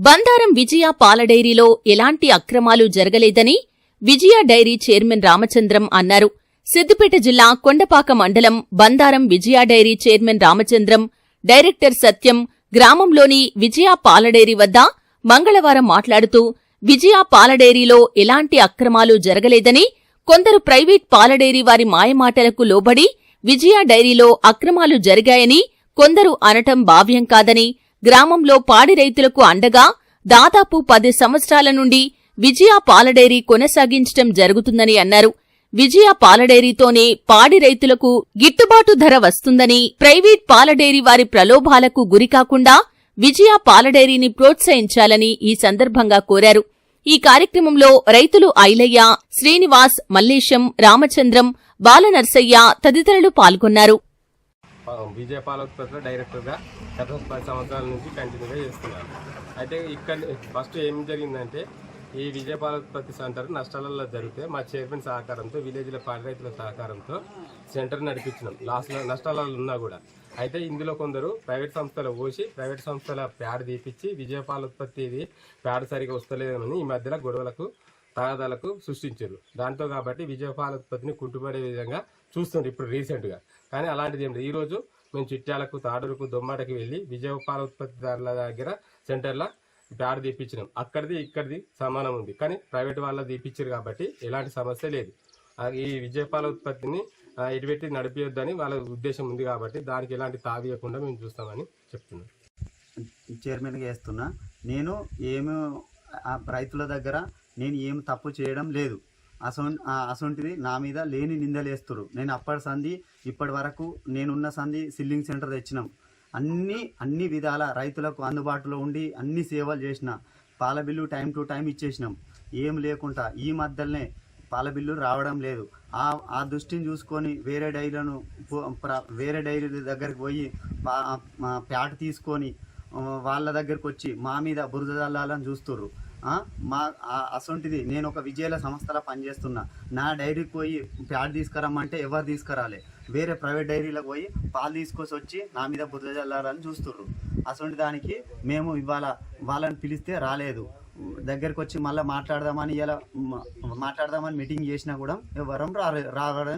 బందారం విజయ పాల డైరీలో ఎలాంటి అక్రమాలు జరగలేదని విజయ డైరీ చైర్మన్ రామచంద్రం అన్నారు. సిద్దిపేట జిల్లా కొండపాక మండలం Bandaram Vijaya dairy chairman Ramachandram director Satyam గ్రామంలోని విజయ పాల డైరీ వద్ద మంగళవారం మాట్లాడుతూ విజయ పాల డైరీలో ఎలాంటి అక్రమాలు జరగలేదని కొందరు ప్రైవేట్ పాల డైరీ వారి మాయమాటలకు లోబడి విజయ డైరీలో అక్రమాలు జరిగాయని కొందరు అనటం భావ్యం కాదని గ్రామంలో పాడి రైతులకు అండగా దాదాపు పది సంవత్సరాల నుండి విజయ పాలడైరీ కొనసాగించటం జరుగుతుందని అన్నారు. విజయ పాలడైరీతోనే పాడి రైతులకు గిట్టుబాటు ధర వస్తుందని ప్రైవేట్ పాలడైరీ వారి ప్రలోభాలకు గురికాకుండా విజయ పాలడైరీని ప్రోత్సహించాలని ఈ సందర్భంగా కోరారు. ఈ కార్యక్రమంలో రైతులు ఐలయ్య శ్రీనివాస్ మల్లేశం రామచంద్రం బాలనర్సయ్య తదితరులు పాల్గొన్నారు. విజయ పాలోత్పత్తిలో డైరెక్టర్గా గత పది సంవత్సరాల నుంచి కంటిన్యూగా చేస్తున్నాను అయితే ఇక్కడ ఫస్ట్ ఏం జరిగిందంటే ఈ విజయ పాలోత్పత్తి సెంటర్ నష్టాలలో జరిగితే మా చైర్మన్ సహకారంతో విలేజ్ల పాడి రైతుల సహకారంతో సెంటర్ నడిపించినాం. లాస్ట్లో నష్టాలలో ఉన్నా కూడా. అయితే ఇందులో కొందరు ప్రైవేట్ సంస్థలు పోసి ప్రైవేట్ సంస్థల ప్యాడ్ తీపిచ్చి విజయ పాలోత్పత్తి ఇది ప్యాడ్ సరిగా వస్తలేదని ఈ మధ్యలో గొడవలకు తగాదాలకు సృష్టించారు. దాంతో కాబట్టి విజయపాల ఉత్పత్తిని కుంటుపడే విధంగా చూస్తుండ్రు ఇప్పుడు రీసెంట్గా కానీ అలాంటిది ఏం లేదు. ఈరోజు మేము చిట్యాలకు తాడులకు దొమ్మాటకి వెళ్ళి విజయపాల ఉత్పత్తిదారుల దగ్గర సెంటర్లో ప్యాడ్ తీపించినాం అక్కడిది ఇక్కడిది సమానం ఉంది. కానీ ప్రైవేట్ వాళ్ళ తీపించారు కాబట్టి ఎలాంటి సమస్య లేదు. ఈ విజయపాల ఉత్పత్తిని ఆ, నడిపించొద్దని వాళ్ళ ఉద్దేశం ఉంది కాబట్టి దానికి ఎలాంటి తావియకుండా మేము చూస్తామని చెప్తున్నాం. చైర్మన్గా వేస్తున్నా. నేను ఏమో ఆ రైతుల దగ్గర నేను ఏం తప్పు చేయడం లేదు. అసొం ఆ అసొంటిది నా మీద లేని నిందలేస్తురు నేను అప్పటి సంధి ఇప్పటి వరకు నేనున్న సంధి సిల్లింగ్ సెంటర్ తెచ్చినాం. అన్ని అన్ని విధాల రైతులకు అందుబాటులో ఉండి అన్ని సేవలు చేసిన పాల బిల్లు టైం టు టైం ఇచ్చేసినాం. ఏం లేకుండా ఈ మధ్యలోనే పాల బిల్లు రావడం లేదు. ఆ ఆ దృష్టిని చూసుకొని వేరే డైరీలను వేరే డైరీ దగ్గరికి పోయి ప్యాట్ తీసుకొని వాళ్ళ దగ్గరకు వచ్చి మా మీద బురద చల్లాలని చూస్తుర్రు. మా అసొంటిది. నేను ఒక విజయాల సంస్థలో పనిచేస్తున్నా. నా డైరీకి పోయి ప్యాడ్ తీసుకురమ్మంటే ఎవరు తీసుకురాలే? వేరే ప్రైవేట్ డైరీలకు పోయి పాలు తీసుకొచ్చి వచ్చి నా మీద బుద్ధ జల్లాలని చూస్తుర్రు. అసొంటి దానికి మేము ఇవాళ వాళ్ళని పిలిస్తే రాలేదు. దగ్గరకు వచ్చి మళ్ళీ మాట్లాడదామని ఇలా మాట్లాడదామని మీటింగ్ చేసినా కూడా ఎవరం రాలే రావడం